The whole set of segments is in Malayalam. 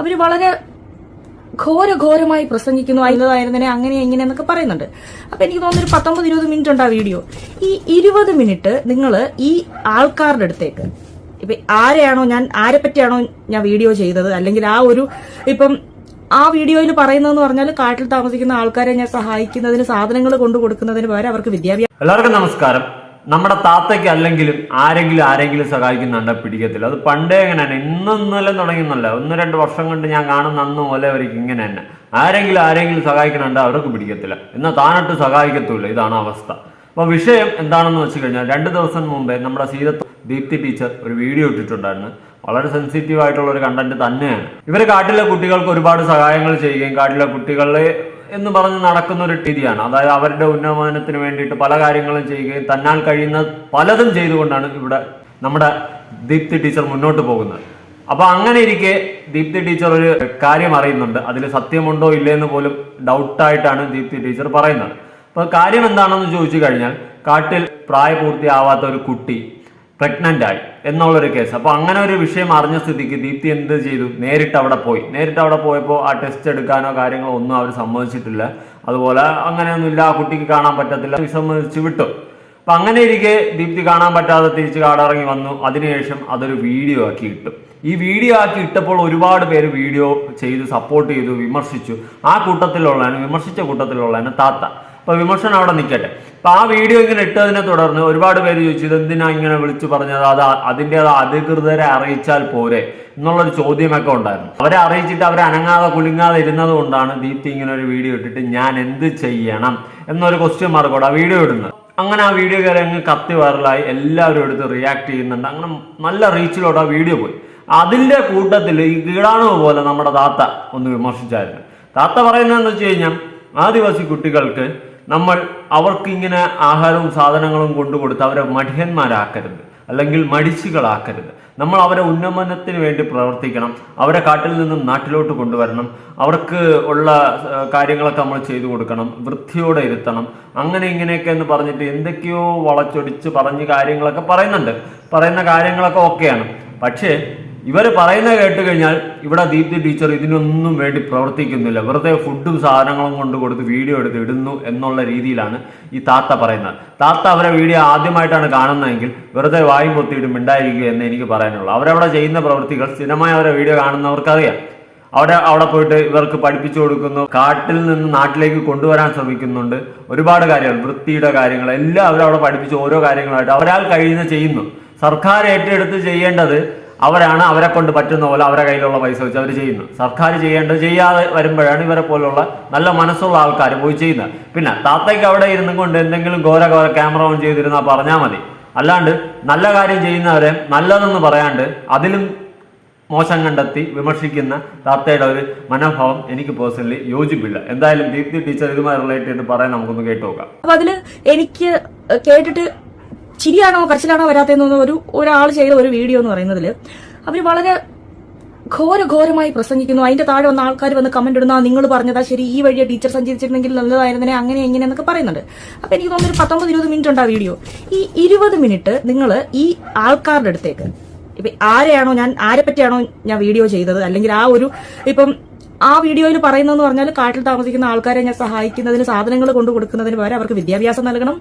അവർ വളരെ ഘോരഘോരമായി പ്രസംഗിക്കുന്നു. അതിന്റെതായിരുന്നെ അങ്ങനെ ഇങ്ങനെ എന്നൊക്കെ പറയുന്നുണ്ട്. അപ്പൊ എനിക്ക് തോന്നുന്നു ഒരു പത്തൊമ്പത് ഇരുപത് മിനിറ്റ് ഉണ്ട് ആ വീഡിയോ. ഈ ഇരുപത് മിനിറ്റ് നിങ്ങൾ ഈ ആൾക്കാരുടെ അടുത്തേക്ക് ഇപ്പൊ ആരെയാണോ ഞാൻ ആരെ പറ്റിയാണോ ഞാൻ വീഡിയോ ചെയ്തത്? അല്ലെങ്കിൽ ആ ഒരു ഇപ്പം ആ വീഡിയോയിൽ പറയുന്നതെന്ന് പറഞ്ഞാൽ കാട്ടിൽ താമസിക്കുന്ന ആൾക്കാരെ ഞാൻ സഹായിക്കുന്നതിന് സാധനങ്ങൾ കൊണ്ടു കൊടുക്കുന്നതിന് പകരം അവർക്ക് വിദ്യാഭ്യാസം എല്ലാവർക്കും നമസ്കാരം. നമ്മുടെ താത്തയ്ക്ക് അല്ലെങ്കിലും ആരെങ്കിലും ആരെങ്കിലും സഹായിക്കുന്നുണ്ട് പിടിക്കത്തില്ല. അത് പണ്ടേ എങ്ങനെയാണ് ഇന്നൊന്നുമല്ല തുടങ്ങിയെന്നല്ല. ഒന്ന് രണ്ട് വർഷം കൊണ്ട് ഞാൻ കാണുന്ന അന്ന് പോലെ അവർക്ക് ഇങ്ങനെ തന്നെ. ആരെങ്കിലും ആരെങ്കിലും സഹായിക്കുന്നുണ്ട് അവർക്ക് പിടിക്കത്തില്ല. എന്നാൽ താനട്ട് സഹായിക്കത്തുമില്ല ഇതാണ് അവസ്ഥ. അപ്പൊ വിഷയം എന്താണെന്ന് വെച്ച് കഴിഞ്ഞാൽ രണ്ട് ദിവസം മുമ്പേ നമ്മുടെ സീത ദീപ്തി ടീച്ചർ ഒരു വീഡിയോ ഇട്ടിട്ടുണ്ടായിരുന്നു. വളരെ സെൻസിറ്റീവ് ആയിട്ടുള്ള ഒരു കണ്ടന്റ് തന്നെയാണ്. ഇവർ കാട്ടിലെ കുട്ടികൾക്ക് ഒരുപാട് സഹായങ്ങൾ ചെയ്യുകയും കാട്ടിലെ കുട്ടികളെ എന്ന് പറഞ്ഞ് നടക്കുന്ന ഒരു രീതിയാണ്. അതായത് അവരുടെ ഉന്നമനത്തിന് വേണ്ടിയിട്ട് പല കാര്യങ്ങളും ചെയ്യുകയും തന്നാൽ കഴിയുന്ന പലതും ചെയ്തുകൊണ്ടാണ് ഇവിടെ നമ്മുടെ ദീപ്തി ടീച്ചർ മുന്നോട്ട് പോകുന്നത്. അപ്പൊ അങ്ങനെ ഇരിക്കെ ദീപ്തി ടീച്ചർ ഒരു കാര്യം അറിയുന്നുണ്ട്. അതിൽ സത്യമുണ്ടോ ഇല്ലേ എന്ന് പോലും ഡൗട്ടായിട്ടാണ് ദീപ്തി ടീച്ചർ പറയുന്നത്. അപ്പൊ കാര്യം എന്താണെന്ന് ചോദിച്ചു കഴിഞ്ഞാൽ കാട്ടിൽ പ്രായപൂർത്തിയാവാത്ത ഒരു കുട്ടി പ്രഗ്നന്റ് ആയി എന്നുള്ളൊരു കേസ് അപ്പോൾ അങ്ങനെ ഒരു വിഷയം അറിഞ്ഞ സ്ഥിതിക്ക് ദീപ്തി എന്ത് ചെയ്തു? നേരിട്ട് അവിടെ പോയി. നേരിട്ട് അവിടെ പോയപ്പോൾ ആ ടെസ്റ്റ് എടുക്കാനോ കാര്യങ്ങളോ ഒന്നും അവർ സമ്മതിച്ചിട്ടില്ല. അതുപോലെ അങ്ങനെയൊന്നുമില്ല ആ കുട്ടിക്ക് കാണാൻ പറ്റത്തില്ല വിസമ്മതിച്ച് വിട്ടു. അപ്പം അങ്ങനെ ഇരിക്കെ ദീപ്തി കാണാൻ പറ്റാതെ തിരിച്ച് കാടിറങ്ങി വന്നു. അതിനുശേഷം അതൊരു വീഡിയോ ആക്കി ഇട്ടു. ഈ വീഡിയോ ആക്കി ഇട്ടപ്പോൾ ഒരുപാട് പേര് വീഡിയോ ചെയ്തു സപ്പോർട്ട് ചെയ്തു വിമർശിച്ചു. ആ കൂട്ടത്തിലുള്ളതാണ് വിമർശിച്ച കൂട്ടത്തിലുള്ളതാണ് താത്ത. അപ്പോൾ വിമർശനം അവിടെ നിൽക്കട്ടെ. അപ്പൊ ആ വീഡിയോ ഇങ്ങനെ ഇട്ടതിനെ തുടർന്ന് ഒരുപാട് പേര് ചോദിച്ചു ഇതെന്തിനാ ഇങ്ങനെ വിളിച്ചു പറഞ്ഞത്? അത് അതിന്റെ അധികൃതരെ അറിയിച്ചാൽ പോരെ? എന്നുള്ളൊരു ചോദ്യമൊക്കെ ഉണ്ടായിരുന്നു. അവരെ അറിയിച്ചിട്ട് അവരെ അനങ്ങാതെ കുലുങ്ങാതെ ഇരുന്നത് കൊണ്ടാണ് ദീപ്തി ഇങ്ങനെ ഒരു വീഡിയോ ഇട്ടിട്ട് ഞാൻ എന്ത് ചെയ്യണം എന്നൊരു ക്വസ്റ്റ്യൻ മാർക്കോട് ആ വീഡിയോ ഇടുന്നത്. അങ്ങനെ ആ വീഡിയോ കയറി അങ്ങ് കത്തി വൈറലായി. എല്ലാവരും എടുത്ത് റിയാക്ട് ചെയ്യുന്നുണ്ട്. അങ്ങനെ നല്ല റീച്ചിലോട്ട് ആ വീഡിയോ പോയി. അതിന്റെ കൂട്ടത്തിൽ ഈ കീടാണു പോലെ നമ്മുടെ താത്ത ഒന്ന് വിമർശിച്ചായിരുന്നു. താത്ത പറയുന്നതെന്ന് വെച്ച് കഴിഞ്ഞാൽ ആദിവാസി കുട്ടികൾക്ക് നമ്മൾ അവർക്ക് ഇങ്ങനെ ആഹാരവും സാധനങ്ങളും കൊണ്ടുകൊടുത്ത് അവരെ മടിയന്മാരാക്കരുത് അല്ലെങ്കിൽ മടിച്ചുകളാക്കരുത്. നമ്മൾ അവരെ ഉന്നമനത്തിന് വേണ്ടി പ്രവർത്തിക്കണം. അവരെ കാട്ടിൽ നിന്നും നാട്ടിലോട്ട് കൊണ്ടുവരണം. അവർക്ക് ഉള്ള കാര്യങ്ങളൊക്കെ നമ്മൾ ചെയ്തു കൊടുക്കണം. വൃത്തിയോടെ ഇരുത്തണം. അങ്ങനെ ഇങ്ങനെയൊക്കെ എന്ന് പറഞ്ഞിട്ട് എന്തൊക്കെയോ വളച്ചൊടിച്ച് പറഞ്ഞ് കാര്യങ്ങളൊക്കെ പറയുന്നുണ്ട്. പറയുന്ന കാര്യങ്ങളൊക്കെ ഓക്കെയാണ്. പക്ഷേ ഇവർ പറയുന്നത് കേട്ട് കഴിഞ്ഞാൽ ഇവിടെ ദീപ്തി ടീച്ചർ ഇതിനൊന്നും വേണ്ടി പ്രവർത്തിക്കുന്നില്ല. വെറുതെ ഫുഡും സാധനങ്ങളും കൊണ്ട് കൊടുത്ത് വീഡിയോ എടുത്ത് ഇടുന്നു എന്നുള്ള രീതിയിലാണ് ഈ താത്ത പറയുന്നത്. താത്ത അവരെ വീഡിയോ ആദ്യമായിട്ടാണ് കാണുന്നതെങ്കിൽ വെറുതെ വായും പൊത്തിയിട്ട് മിണ്ടായിരിക്കുക എന്ന് എനിക്ക് പറയാനുള്ളൂ. അവരവിടെ ചെയ്യുന്ന പ്രവൃത്തികൾ സ്ഥിരമായി അവരെ വീഡിയോ കാണുന്നവർക്കറിയാം. അവിടെ അവിടെ പോയിട്ട് ഇവർക്ക് പഠിപ്പിച്ചു കൊടുക്കുന്നു. കാട്ടിൽ നിന്ന് നാട്ടിലേക്ക് കൊണ്ടുവരാൻ ശ്രമിക്കുന്നുണ്ട്. ഒരുപാട് കാര്യങ്ങൾ വൃത്തിയുടെ കാര്യങ്ങൾ എല്ലാം അവരവിടെ പഠിപ്പിച്ച് ഓരോ കാര്യങ്ങളായിട്ട് അവരാൽ കഴിയുന്ന ചെയ്യുന്നു. സർക്കാർ ഏറ്റെടുത്ത് ചെയ്യേണ്ടത് അവരാണ് അവരെ കൊണ്ട് പറ്റുന്ന പോലെ അവരെ കയ്യിലുള്ള പൈസ വെച്ച് അവർ ചെയ്യുന്നു. സർക്കാർ ചെയ്യേണ്ടത് ചെയ്യാതെ വരുമ്പോഴാണ് ഇവരെ പോലുള്ള നല്ല മനസ്സുള്ള ആൾക്കാർ പോയി ചെയ്യുന്നത്. പിന്നെ താത്തയ്ക്ക് അവിടെ ഇരുന്നും കൊണ്ട് എന്തെങ്കിലും ഘോര ഘോര ക്യാമറ ഓൺ ചെയ്തിരുന്നാൽ പറഞ്ഞാൽ മതി. അല്ലാണ്ട് നല്ല കാര്യം ചെയ്യുന്നവരെ നല്ലതെന്ന് പറയാണ്ട് അതിലും മോശം കണ്ടെത്തി വിമർശിക്കുന്ന താത്തയുടെ ഒരു മനോഭാവം എനിക്ക് പേഴ്സണലി യോജിപ്പില്ല. എന്തായാലും ദീപ്തി ടീച്ചർ ഇതുമായി റിലേറ്റ് ചെയ്ത് പറയാൻ നമുക്കൊന്ന് കേട്ടു നോക്കാം. അപ്പൊ അതിൽ എനിക്ക് കേട്ടിട്ട് ചിരിയാണോ കരച്ചിലാണോ വരാത്തതെന്നൊന്ന് ഒരു ഒരാൾ ചെയ്ത ഒരു വീഡിയോ എന്ന് പറയുന്നതിൽ അവർ വളരെ ഘോരഘോരമായി പ്രസംഗിക്കുന്നു. അതിന്റെ താഴെ വന്ന ആൾക്കാർ വന്ന് കമന്റ് ഇടുന്ന നിങ്ങൾ പറഞ്ഞതാ ശരി ഈ വഴിയെ ടീച്ചർ സഞ്ചരിച്ചിരുന്നെങ്കിൽ നല്ലതായിരുന്നെ അങ്ങനെ എങ്ങനെയെന്നൊക്കെ പറയുന്നുണ്ട്. അപ്പൊ എനിക്ക് തോന്നുന്നു ഒരു പത്തൊമ്പത് ഇരുപത് മിനിറ്റ് ഉണ്ട് ആ വീഡിയോ. ഈ ഇരുപത് മിനിറ്റ് നിങ്ങൾ ഈ ആൾക്കാരുടെ അടുത്തേക്ക് ഇപ്പൊ ആരെയാണോ ഞാൻ ആരെ പറ്റിയാണോ ഞാൻ വീഡിയോ ചെയ്തത് അല്ലെങ്കിൽ ആ ഒരു ഇപ്പം ആ വീഡിയോയിൽ പറയുന്നതെന്ന് പറഞ്ഞാൽ കാട്ടിൽ താമസിക്കുന്ന ആൾക്കാരെ ഞാൻ സഹായിക്കുന്നതിന് സാധനങ്ങൾ കൊണ്ടു കൊടുക്കുന്നതിന് പകരം അവർക്ക് വിദ്യാഭ്യാസം നൽകണം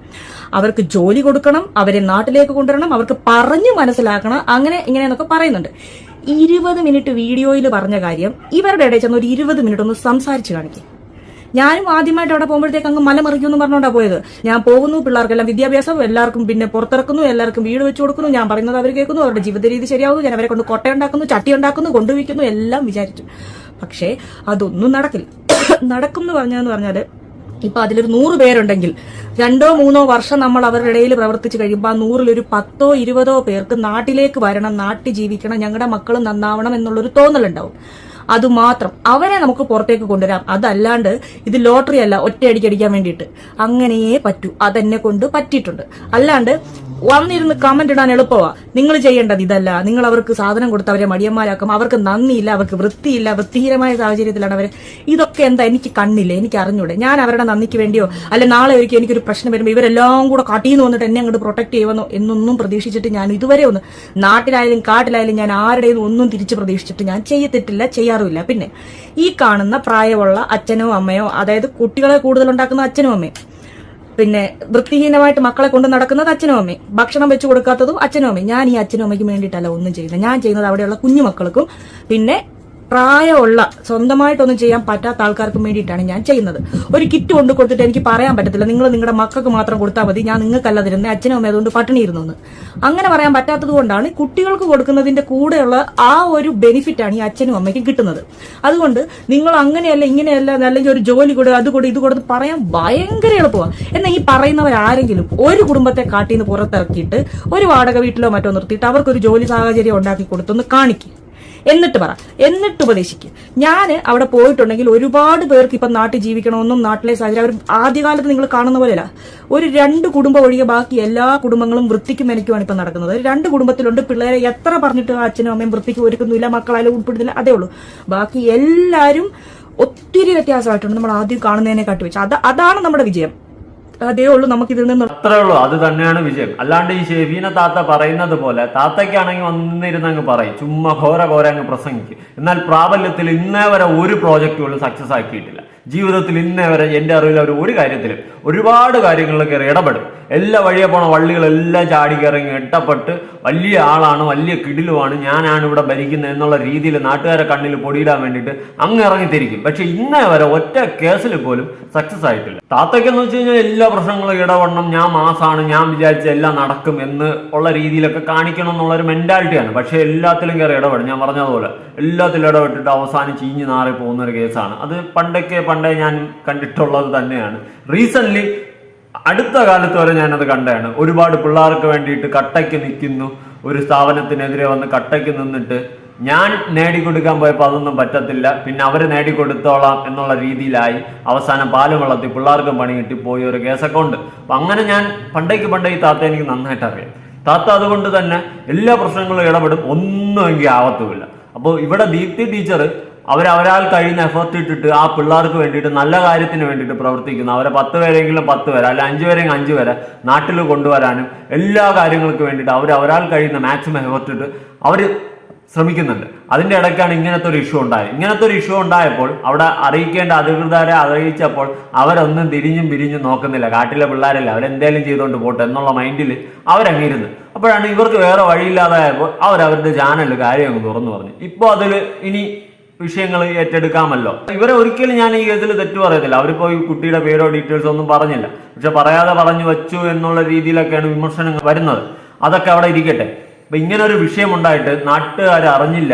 അവർക്ക് ജോലി കൊടുക്കണം അവരെ നാട്ടിലേക്ക് കൊണ്ടുവരണം അവർക്ക് പറഞ്ഞു മനസ്സിലാക്കണം അങ്ങനെ ഇങ്ങനെയെന്നൊക്കെ പറയുന്നുണ്ട്. ഇരുപത് മിനിറ്റ് വീഡിയോയിൽ പറഞ്ഞ കാര്യം ഇവരുടെ ഇടയിൽ ചെന്ന് ഒരു ഇരുപത് മിനിറ്റ് ഒന്ന് സംസാരിച്ച് കാണിക്കും. ഞാനും ആദ്യമായിട്ട് അവിടെ പോകുമ്പോഴത്തേക്ക് അങ്ങ് മലമറിക്കും എന്ന് പറഞ്ഞുകൊണ്ടാണ് പോയത്. ഞാൻ പോകുന്നു പിള്ളേർക്കെല്ലാം വിദ്യാഭ്യാസം എല്ലാവർക്കും പിന്നെ പുറത്തിറക്കുന്നു എല്ലാവർക്കും വീട് വെച്ചു കൊടുക്കുന്നു ഞാൻ പറയുന്നത് അവർ കേൾക്കുന്നു അവരുടെ ജീവിത രീതി ശരിയാവുന്നു ഞാൻ അവരെ കൊണ്ട് കൊട്ട ഉണ്ടാക്കുന്നു ചട്ടി ഉണ്ടാക്കുന്നു കൊണ്ടുവയ്ക്കുന്നു എല്ലാം വിചാരിച്ചു. പക്ഷേ അതൊന്നും നടക്കില്ല. നടക്കും എന്ന് പറഞ്ഞതെന്ന് പറഞ്ഞാൽ ഇപ്പൊ അതിലൊരു നൂറ് പേരുണ്ടെങ്കിൽ രണ്ടോ മൂന്നോ വർഷം നമ്മൾ അവരുടെ ഇടയിൽ പ്രവർത്തിച്ചു കഴിയുമ്പോൾ ആ നൂറിലൊരു പത്തോ ഇരുപതോ പേർക്ക് നാട്ടിലേക്ക് വരണം നാട്ടിൽ ജീവിക്കണം ഞങ്ങളുടെ മക്കൾ നന്നാവണം എന്നുള്ളൊരു തോന്നലുണ്ടാവും. അതുമാത്രം അവരെ നമുക്ക് പുറത്തേക്ക് കൊണ്ടുവരാം. അതല്ലാണ്ട് ഇത് ലോട്ടറി അല്ല ഒറ്റയടിക്ക് അടിക്കാൻ വേണ്ടിയിട്ട്. അങ്ങനെയേ പറ്റൂ. അതെന്നെ കൊണ്ട് പറ്റിയിട്ടുണ്ട്. അല്ലാണ്ട് വന്നിരുന്ന് കമന്റ് ഇടാൻ എളുപ്പമാ നിങ്ങൾ ചെയ്യേണ്ടത് ഇതല്ല. നിങ്ങൾ അവർക്ക് സാധനം കൊടുത്ത് അവരെ മടിയന്മാരാക്കും. അവർക്ക് നന്ദിയില്ല അവർക്ക് വൃത്തിയില്ല വൃത്തിഹീനമായ സാഹചര്യത്തിലാണ് അവർ ഇതൊക്കെ എന്താ എനിക്ക് കണ്ണില്ല? എനിക്ക് അറിഞ്ഞൂടെ. ഞാൻ അവരുടെ നന്ദിക്ക് വേണ്ടിയോ അല്ലെ നാളെ ഒരിക്കൽ എനിക്കൊരു പ്രശ്നം വരുമ്പോൾ ഇവരെല്ലാം കൂടെ കാട്ടിന്ന് വന്നിട്ട് എന്നെ അങ്ങോട്ട് പ്രൊട്ടക്ട് ചെയ്യുമെന്നോ എന്നൊന്നും പ്രതീക്ഷിച്ചിട്ട് ഞാൻ ഇതുവരെ ഒന്ന് നാട്ടിലായാലും കാട്ടിലായാലും ഞാൻ ആരുടെയും ഒന്നും തിരിച്ച് പ്രതീക്ഷിച്ചിട്ട് ഞാൻ ചെയ്യത്തിട്ടില്ല ചെയ്യാറില്ല. ചെയ്യാറുമില്ല. പിന്നെ ഈ കാണുന്ന പ്രായമുള്ള അച്ഛനോ അമ്മയോ അതായത് കുട്ടികളെ കൂടുതൽ ഉണ്ടാക്കുന്ന അച്ഛനും അമ്മയും പിന്നെ വൃത്തിഹീനമായിട്ട് മക്കളെ കൊണ്ട് നടക്കുന്നത് അച്ഛനും അമ്മയും ഭക്ഷണം വെച്ച് കൊടുക്കാത്തതും അച്ഛനും അമ്മയും. ഞാൻ ഈ അച്ഛനും അമ്മയ്ക്ക് വേണ്ടിയിട്ടല്ല ഒന്നും ചെയ്യുന്നത്. ഞാൻ ചെയ്യുന്നത് അവിടെയുള്ള കുഞ്ഞു മക്കൾക്കും പിന്നെ പ്രായമുള്ള സ്വന്തമായിട്ടൊന്നും ചെയ്യാൻ പറ്റാത്ത ആൾക്കാർക്ക് വേണ്ടിയിട്ടാണ് ഞാൻ ചെയ്യുന്നത്. ഒരു കിറ്റ് കൊണ്ട് കൊടുത്തിട്ട് എനിക്ക് പറയാൻ പറ്റത്തില്ല. നിങ്ങൾ നിങ്ങളുടെ മക്കൾക്ക് മാത്രം കൊടുത്താൽ മതി. ഞാൻ നിങ്ങൾക്കല്ല തരുന്നത് അച്ഛനും അമ്മയും അതുകൊണ്ട് പട്ടിണി ഇരുന്നു അങ്ങനെ പറയാൻ പറ്റാത്തത് കൊണ്ടാണ് കുട്ടികൾക്ക് കൊടുക്കുന്നതിന്റെ കൂടെയുള്ള ആ ഒരു ബെനിഫിറ്റ് ആണ് ഈ അച്ഛനും അമ്മയ്ക്കും കിട്ടുന്നത്. അതുകൊണ്ട് നിങ്ങൾ അങ്ങനെയല്ല ഇങ്ങനെയല്ല അല്ലെങ്കിൽ ഒരു ജോലി കൊടു അത് കൊടു ഇത് കൊടുത്ത് പറയാൻ ഭയങ്കര എളുപ്പമാണ്. എന്നാൽ ഈ പറയുന്നവരാരെങ്കിലും ഒരു കുടുംബത്തെ കാട്ടിന്ന് പുറത്തിറക്കിയിട്ട് ഒരു വാടക വീട്ടിലോ മറ്റോ നിർത്തിയിട്ട് അവർക്കൊരു ജോലി സാഹചര്യം ഉണ്ടാക്കി കൊടുത്തൊന്ന് കാണിക്കും. എന്നിട്ട് പറ. എന്നിട്ട് ഉപദേശിക്കുക ഞാൻ അവിടെ പോയിട്ടുണ്ടെങ്കിൽ ഒരുപാട് പേർക്ക് ഇപ്പം നാട്ടിൽ ജീവിക്കണമെന്നും നാട്ടിലെ സാഹചര്യം അവർ ആദ്യകാലത്ത് നിങ്ങൾ കാണുന്ന പോലെയല്ല. ഒരു രണ്ട് കുടുംബം ഒഴികെ ബാക്കി എല്ലാ കുടുംബങ്ങളും വൃത്തിക്കും മെനക്കുമാണ് ഇപ്പം നടക്കുന്നത്. രണ്ട് കുടുംബത്തിലുണ്ട് പിള്ളേരെ എത്ര പറഞ്ഞിട്ട് അച്ഛനും അമ്മയും വൃത്തിക്ക് ഒരുക്കുന്നില്ല മക്കളായാലും ഉൾപ്പെടുന്നില്ല അതേ ഉള്ളൂ. ബാക്കി എല്ലാവരും ഒത്തിരി വ്യത്യാസമായിട്ടുണ്ട്. നമ്മൾ ആദ്യം കാണുന്നതിനെ കാട്ടി വെച്ച്. അത് അതാണ് നമ്മുടെ വിജയം. അതേ ഉള്ളൂ നമുക്ക് ഇതിൽ നിന്ന് അത്രേ ഉള്ളൂ. അത് തന്നെയാണ് വിജയം. അല്ലാണ്ട് ഈ ഷെഫീന താത്ത പറയുന്നത് പോലെ താത്തയ്ക്കാണെങ്കിൽ വന്നിരുന്ന് അങ്ങ് പറയും. ചുമ്മാ ഘോര ഘോര അങ്ങ് പ്രസംഗിക്കും. എന്നാൽ പ്രാബല്യത്തിൽ ഇന്നേ വരെ ഒരു പ്രോജക്റ്റുകളും സക്സസ് ആക്കിയിട്ടില്ല. ജീവിതത്തിൽ ഇന്നേ വരെ എന്റെ അറിവിൽ അവർ ഒരു കാര്യത്തിലും ഒരുപാട് കാര്യങ്ങളിൽ കയറി ഇടപെടും. എല്ലാ വഴിയെ പോണ വള്ളികളെല്ലാം ചാടി കയറി ഇട്ടപ്പെട്ട് വലിയ ആളാണ് വലിയ കിടിലുമാണ് ഞാനാണ് ഇവിടെ ഭരിക്കുന്നത് എന്നുള്ള രീതിയിൽ നാട്ടുകാരെ കണ്ണിൽ പൊടിയിടാൻ വേണ്ടിയിട്ട് അങ്ങ് ഇറങ്ങിത്തിരിക്കും. പക്ഷെ ഇന്നേ വരെ ഒറ്റ കേസിൽ പോലും സക്സസ് ആയിട്ടില്ല. താത്തയ്ക്കെന്ന് വെച്ച് കഴിഞ്ഞാൽ എല്ലാ പ്രശ്നങ്ങളും ഇടപെടണം ഞാൻ മാസാണ് ഞാൻ വിചാരിച്ച എല്ലാം നടക്കും എന്ന് ഉള്ള രീതിയിലൊക്കെ കാണിക്കണം എന്നുള്ള ഒരു മെന്റാലിറ്റിയാണ് പക്ഷേ എല്ലാത്തിലും കയറി ഇടപെടും. ഞാൻ പറഞ്ഞതുപോലെ എല്ലാത്തിലും ഇടപെട്ടിട്ട് അവസാനം ചീഞ്ഞ് നാറി പോകുന്ന ഒരു കേസാണ്. അത് പണ്ടൊക്കെ പണ്ടേ ഞാൻ കണ്ടിട്ടുള്ളത് തന്നെയാണ്. റീസെന്റ് അടുത്ത കാലത്ത് വരെ ഞാനത് കണ്ടതാണ്. ഒരുപാട് പിള്ളേർക്ക് വേണ്ടിയിട്ട് കട്ടയ്ക്ക് നിൽക്കുന്നു. ഒരു സ്ഥാപനത്തിനെതിരെ വന്ന് കട്ടയ്ക്ക് നിന്നിട്ട് ഞാൻ നേടിക്കൊടുക്കാൻ പോയപ്പോൾ അതൊന്നും പറ്റത്തില്ല. പിന്നെ അവർ നേടിക്കൊടുത്തോളാം എന്നുള്ള രീതിയിലായി അവസാനം പാലും വളർത്തി പിള്ളേർക്കും പണി കിട്ടി പോയ ഒരു കേസൊക്കെ ഉണ്ട് അപ്പം അങ്ങനെ ഞാൻ പണ്ടേക്ക് പണ്ടേ ഈ താത്ത എനിക്ക് നന്നായിട്ട് അറിയാം. താത്ത അതുകൊണ്ട് തന്നെ എല്ലാ പ്രശ്നങ്ങളും ഇടപെടും. ഒന്നും എങ്കിൽ ആവത്തുമില്ല. അപ്പോൾ ഇവിടെ ദീപ്തി ടീച്ചർ അവരവരാൽ കഴിയുന്ന എഫർട്ട് ഇട്ടിട്ട് ആ പിള്ളേർക്ക് വേണ്ടിയിട്ട് നല്ല കാര്യത്തിന് വേണ്ടിയിട്ട് പ്രവർത്തിക്കുന്നു അവരെ പത്ത് പേരെങ്കിലും പത്ത് പേരെ അല്ല അഞ്ച് പേരെങ്കിലും അഞ്ച് പേരെ നാട്ടിൽ കൊണ്ടുവരാനും എല്ലാ കാര്യങ്ങൾക്ക് വേണ്ടിയിട്ട് അവരാൾ കഴിയുന്ന മാക്സിമം എഫർട്ട് ഇട്ട് അവർ ശ്രമിക്കുന്നുണ്ട്. അതിന്റെ ഇടയ്ക്കാണ് ഇങ്ങനത്തെ ഒരു ഇഷ്യൂ ഉണ്ടായത്. ഇങ്ങനത്തെ ഒരു ഇഷ്യൂ ഉണ്ടായപ്പോൾ അവിടെ അറിയിക്കേണ്ട അധികൃതരെ അറിയിച്ചപ്പോൾ അവരൊന്നും തിരിഞ്ഞും പിരിഞ്ഞും നോക്കുന്നില്ല. കാട്ടിലെ പിള്ളേരല്ല അവരെന്തേലും ചെയ്തുകൊണ്ട് പോട്ടെ എന്നുള്ള മൈൻഡിൽ അവരങ്ങിരുന്നു. അപ്പോഴാണ് ഇവർക്ക് വേറെ വഴിയില്ലാതായപ്പോൾ അവരവരുടെ ചാനൽ കാര്യം തുറന്നു പറഞ്ഞു. ഇപ്പോൾ അതിൽ ഇനി വിഷയങ്ങൾ ഏറ്റെടുക്കാമല്ലോ. ഇവരെ ഒരിക്കലും ഞാൻ ഈ കേസിൽ തെറ്റു പറയത്തില്ല. അവരിപ്പോ ഈ കുട്ടിയുടെ പേരോ ഡീറ്റെയിൽസോ ഒന്നും പറഞ്ഞില്ല. പക്ഷെ പറയാതെ പറഞ്ഞു വെച്ചു എന്നുള്ള രീതിയിലൊക്കെയാണ് വിമർശനങ്ങൾ വരുന്നത്. അതൊക്കെ അവിടെ ഇരിക്കട്ടെ. അപ്പൊ ഇങ്ങനെ ഒരു വിഷയം ഉണ്ടായിട്ട് നാട്ടുകാർ അറിഞ്ഞില്ല.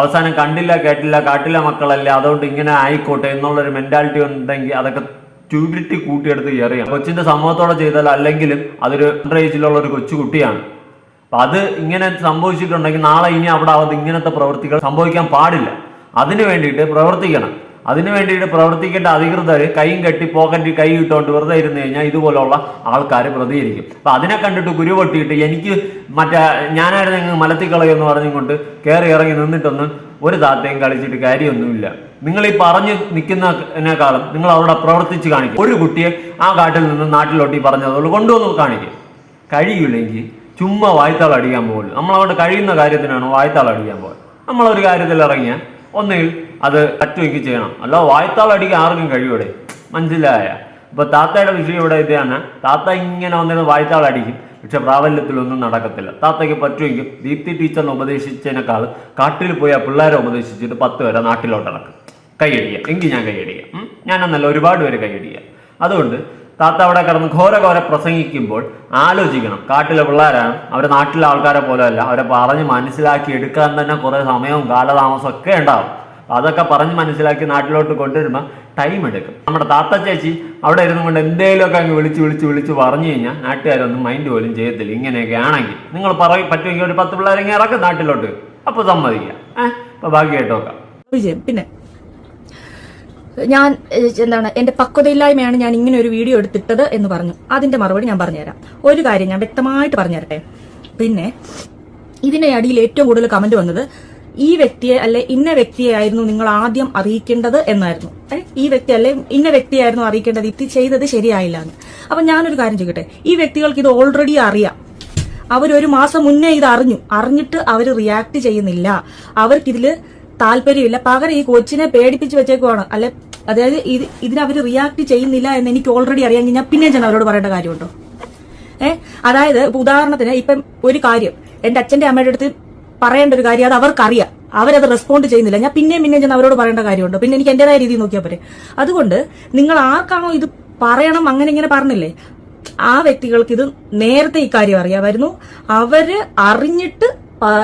അവസാനം കണ്ടില്ല കേട്ടില്ല കാട്ടില്ല മക്കളല്ല അതുകൊണ്ട് ഇങ്ങനെ ആയിക്കോട്ടെ എന്നുള്ളൊരു മെന്റാലിറ്റി ഉണ്ടെങ്കിൽ അതൊക്കെ ട്യൂബിലിറ്റി കൂട്ടിയെടുത്ത് എറിയാം കൊച്ചിന്റെ സമൂഹത്തോടെ ചെയ്താൽ അല്ലെങ്കിലും അതൊരു ഏജിലുള്ള ഒരു കൊച്ചു കുട്ടിയാണ് അപ്പൊ അത് ഇങ്ങനെ സംഭവിച്ചിട്ടുണ്ടെങ്കിൽ നാളെ ഇനി അവിടെ അത് ഇങ്ങനത്തെ പ്രവൃത്തികൾ സംഭവിക്കാൻ പാടില്ല. അതിനു വേണ്ടിയിട്ട് പ്രവർത്തിക്കണം. അതിനു വേണ്ടിയിട്ട് പ്രവർത്തിക്കേണ്ട അധികൃതർ കൈയും കെട്ടി പോക്കറ്റിൽ കൈ ഇട്ടുകൊണ്ട് വെറുതെ ഇരുന്ന് കഴിഞ്ഞാൽ ഇതുപോലുള്ള ആൾക്കാർ പ്രതികരിക്കും. അപ്പൊ അതിനെ കണ്ടിട്ട് കുരുപൊട്ടിയിട്ട് എനിക്ക് മറ്റേ ഞാനായിരുന്നു ഞങ്ങൾ മലത്തിക്കളയെന്ന് പറഞ്ഞുകൊണ്ട് കയറി ഇറങ്ങി നിന്നിട്ടൊന്നും ഒരു താത്തയും കളിച്ചിട്ട് കാര്യമൊന്നുമില്ല. നിങ്ങൾ ഈ പറഞ്ഞു നിൽക്കുന്നതിനേക്കാളും നിങ്ങൾ അവിടെ പ്രവർത്തിച്ച് കാണിക്കും. ഒരു കുട്ടിയെ ആ കാട്ടിൽ നിന്ന് നാട്ടിലോട്ട് ഈ കൊണ്ടുവന്ന് കാണിക്കും. കഴിയില്ലെങ്കിൽ ചുമ്മാ വായ്ത്താൾ അടിക്കാൻ പോകുള്ളൂ നമ്മളവിടെ കഴിയുന്ന കാര്യത്തിനാണ് വായ്ത്താൾ അടിക്കാൻ പോകുന്നത് നമ്മളൊരു കാര്യത്തിൽ ഇറങ്ങിയാൽ ഒന്നുകിൽ അത് കറ്റുവയ്ക്ക് ചെയ്യണം. അല്ല വായ്ത്താൾ അടിക്കാൻ ആർക്കും കഴിയൂടെ? മനസ്സിലായ? ഇപ്പൊ താത്തയുടെ വിഷയം ഇവിടെ ഇതാണ്. താത്ത ഇങ്ങനെ വന്നിട്ട് വായ്ത്താൾ അടിക്കും പക്ഷെ പ്രാബല്യത്തിലൊന്നും നടക്കത്തില്ല. താത്തയ്ക്ക് പറ്റുമെങ്കിൽ ദീപ്തി ടീച്ചറിനെ ഉപദേശിച്ചതിനേക്കാൾ കാട്ടിൽ പോയി ആ പിള്ളേരെ ഉപദേശിച്ചിട്ട് പത്ത് വരെ നാട്ടിലോട്ട് ഇറക്കും കൈയടിക്കാം എങ്കിൽ ഞാൻ കൈയടിക്കുക. ഞാനെന്നല്ല ഒരുപാട് പേര് കൈയടിക്കുക. അതുകൊണ്ട് താത്ത അവിടെ കിടന്ന് ഘോര ഘോര പ്രസംഗിക്കുമ്പോൾ ആലോചിക്കണം. കാട്ടിലെ പിള്ളേരാണ്. അവരെ നാട്ടിലെ ആൾക്കാരെ പോലെ അല്ല അവരെ പറഞ്ഞ് മനസ്സിലാക്കി എടുക്കാൻ തന്നെ കുറെ സമയവും കാലതാമസവും ഒക്കെ ഉണ്ടാവും. അതൊക്കെ പറഞ്ഞ് മനസ്സിലാക്കി നാട്ടിലോട്ട് കൊണ്ടുവരുമ്പോൾ ടൈം എടുക്കും. നമ്മുടെ താത്ത ചേച്ചി അവിടെ ഇരുന്നു കൊണ്ട് എന്തെങ്കിലുമൊക്കെ അങ്ങ് വിളിച്ച് വിളിച്ച് വിളിച്ച് പറഞ്ഞു കഴിഞ്ഞാൽ നാട്ടുകാരൊന്നും മൈൻഡ് പോലും ചെയ്യത്തില്ല. ഇങ്ങനെയൊക്കെ ആണെങ്കിൽ നിങ്ങൾ പറയും പറ്റുമെങ്കിൽ ഒരു പത്ത് പിള്ളേരെങ്കിൽ ഇറക്കും നാട്ടിലോട്ട്. അപ്പോൾ സമ്മതിക്കാം ഏഹ് അപ്പോൾ ബാക്കി കേട്ടോക്കാം. പിന്നെ ഞാൻ എന്താണ് എന്റെ പക്വതയില്ലായ്മയാണ് ഞാൻ ഇങ്ങനെ ഒരു വീഡിയോ എടുത്തിട്ടത് എന്ന് പറഞ്ഞു. അതിന്റെ മറുപടി ഞാൻ പറഞ്ഞുതരാം. ഒരു കാര്യം ഞാൻ വ്യക്തമായിട്ട് പറഞ്ഞുതരട്ടെ? പിന്നെ ഇതിന്റെ അടിയിൽ ഏറ്റവും കൂടുതൽ കമന്റ് വന്നത് ഈ വ്യക്തിയെ അല്ലെ ഇന്ന വ്യക്തിയെ ആയിരുന്നു നിങ്ങൾ ആദ്യം അറിയിക്കേണ്ടത് എന്നായിരുന്നു. ഈ വ്യക്തി അല്ലെ ഇന്ന വ്യക്തിയായിരുന്നു അറിയിക്കേണ്ടത്? ഇത് ചെയ്തത് ശരിയായില്ല എന്ന്. അപ്പൊ ഞാനൊരു കാര്യം ചോദിക്കട്ടെ? ഈ വ്യക്തികൾക്ക് ഇത് ഓൾറെഡി അറിയാം. അവരൊരു മാസം മുന്നേ ഇത് അറിഞ്ഞു. അറിഞ്ഞിട്ട് അവർ റിയാക്ട് ചെയ്യുന്നില്ല. അവർക്കിതിൽ താല്പര്യമില്ല. പകരം ഈ കൊച്ചിനെ പേടിപ്പിച്ച് വെച്ചേക്കുവാണ്. അല്ലെ അതായത് ഇത് ഇതിനവർ റിയാക്ട് ചെയ്യുന്നില്ല എന്ന് എനിക്ക് ഓൾറെഡി അറിയാമെങ്കിൽ ഞാൻ പിന്നെ ഞാൻ അവരോട് പറയേണ്ട കാര്യമുണ്ടോ? ഏ അതായത് ഉദാഹരണത്തിന് ഇപ്പം ഒരു കാര്യം. എന്റെ അച്ഛന്റെ അമ്മയുടെ അടുത്ത് പറയേണ്ട ഒരു കാര്യം അത് അവർക്കറിയാം. അവരത് റെസ്പോണ്ട് ചെയ്യുന്നില്ല. ഞാൻ പിന്നെയും പിന്നെയും ഞാൻ അവരോട് പറയേണ്ട കാര്യമുണ്ടോ? പിന്നെ എനിക്ക് എന്റേതായ രീതിയിൽ നോക്കിയാൽ പോരെ. അതുകൊണ്ട് നിങ്ങൾ ആർക്കാണോ ഇത് പറയണം അങ്ങനെ ഇങ്ങനെ പറഞ്ഞില്ലേ? ആ വ്യക്തികൾക്ക് ഇത് നേരത്തെ ഈ കാര്യം അറിയാമായിരുന്നു. അവർ അറിഞ്ഞിട്ട്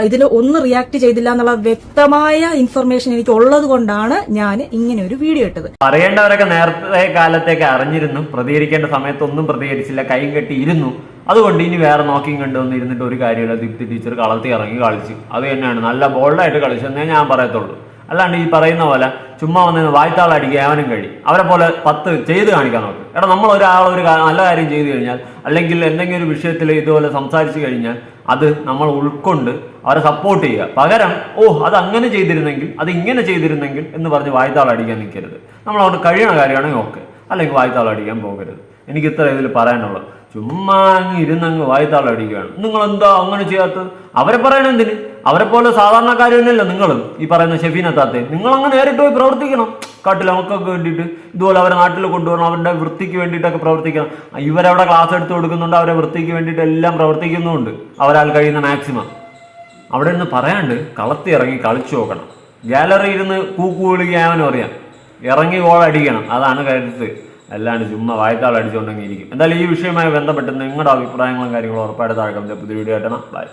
ഇതിൽ ഒന്ന് റിയാക്ട് ചെയ്തില്ല എന്നുള്ള വ്യക്തമായ ഇൻഫർമേഷൻ എനിക്ക് ഉള്ളത് കൊണ്ടാണ് ഞാൻ ഇങ്ങനെ ഒരു വീഡിയോ ഇട്ടത്. അറിയേണ്ടവരൊക്കെ നേരത്തെ കാലത്തേക്ക് അറിഞ്ഞിരുന്നു. പ്രതികരിക്കേണ്ട സമയത്തൊന്നും പ്രതികരിച്ചില്ല. കൈയും കെട്ടിയിരുന്നു. അതുകൊണ്ട് ഇനി വേറെ നോക്കിയും കണ്ടൊന്നും ഇരുന്നിട്ട് ഒരു കാര്യമില്ല. ദീപ്തി ടീച്ചർ കളത്തി ഇറങ്ങി കളിച്ചു. അത് തന്നെയാണ്. നല്ല ബോൾഡായിട്ട് കളിച്ചെന്നേ ഞാൻ പറയത്തുള്ളൂ. അല്ലാണ്ട് ഈ പറയുന്ന പോലെ ചുമ്മാ വന്ന് വായ്ത്താളടിക്കുക അവനും കഴിയും. അവരെ പോലെ പത്ത് ചെയ്ത് കാണിക്കാൻ നോക്കും. എടാ നമ്മൾ ഒരാൾ ഒരു നല്ല കാര്യം ചെയ്തു കഴിഞ്ഞാൽ അല്ലെങ്കിൽ എന്തെങ്കിലും ഒരു വിഷയത്തിൽ ഇതുപോലെ സംസാരിച്ചു കഴിഞ്ഞാൽ അത് നമ്മൾ ഉൾക്കൊണ്ട് അവരെ സപ്പോർട്ട് ചെയ്യുക. പകരം ഓ അത് അങ്ങനെ ചെയ്തിരുന്നെങ്കിൽ അത് ഇങ്ങനെ ചെയ്തിരുന്നെങ്കിൽ എന്ന് പറഞ്ഞ് വായ്ത്താളടിക്കാൻ നിൽക്കരുത്. നമ്മൾ അവിടെ കഴിയണ കാര്യമാണെങ്കിൽ ഓക്കെ. അല്ലെങ്കിൽ വായ്ത്താളടിക്കാൻ പോകരുത്. എനിക്ക് ഇത്ര ഇതിൽ പറയാനുള്ളത് ചുമ്മാ അങ്ങ് ഇരുന്നങ്ങ് വായ്ത്താളടിക്കുകയാണ് നിങ്ങൾ എന്താ അങ്ങനെ ചെയ്യാത്തത്? അവരെ പറയണ എന്തിന്? അവരെ പോലെ സാധാരണക്കാർ നിങ്ങൾ ഈ പറയുന്ന ഷെഫീന താത്തെ നിങ്ങൾ അങ്ങ് നേരിട്ട് പോയി പ്രവർത്തിക്കണം. കാട്ടിൽ അവർക്കൊക്കെ വേണ്ടിയിട്ട് ഇതുപോലെ അവരെ നാട്ടിൽ കൊണ്ടുവരണം അവരുടെ വൃത്തിക്ക് വേണ്ടിയിട്ടൊക്കെ പ്രവർത്തിക്കണം. ഇവരവിടെ ക്ലാസ് എടുത്ത് കൊടുക്കുന്നുണ്ട് അവരെ വൃത്തിക്ക് വേണ്ടിയിട്ട് എല്ലാം പ്രവർത്തിക്കുന്നുമുണ്ട്. അവരാൽ കഴിയുന്ന മാക്സിമം അവിടെ നിന്ന് പറയാണ്ട് കളത്തി ഇറങ്ങി കളിച്ചു നോക്കണം. ഗാലറി ഇരുന്ന് കൂക്കു വിളിക്കാമെന്ന് അറിയാം. ഇറങ്ങി അടിക്കണം. അതാണ് കരുത്ത്. അല്ലാണ്ട് ചുമ്മാ വായത്താൾ അടിച്ചുകൊണ്ടെങ്കിൽ ഇരിക്കും. എന്തായാലും ഈ വിഷയവുമായി ബന്ധപ്പെട്ട് നിങ്ങളുടെ അഭിപ്രായങ്ങളും കാര്യങ്ങളും ഉറപ്പായിട്ട് താഴെ പുതിയ വീഡിയോ ആയിട്ടാണ് ബൈ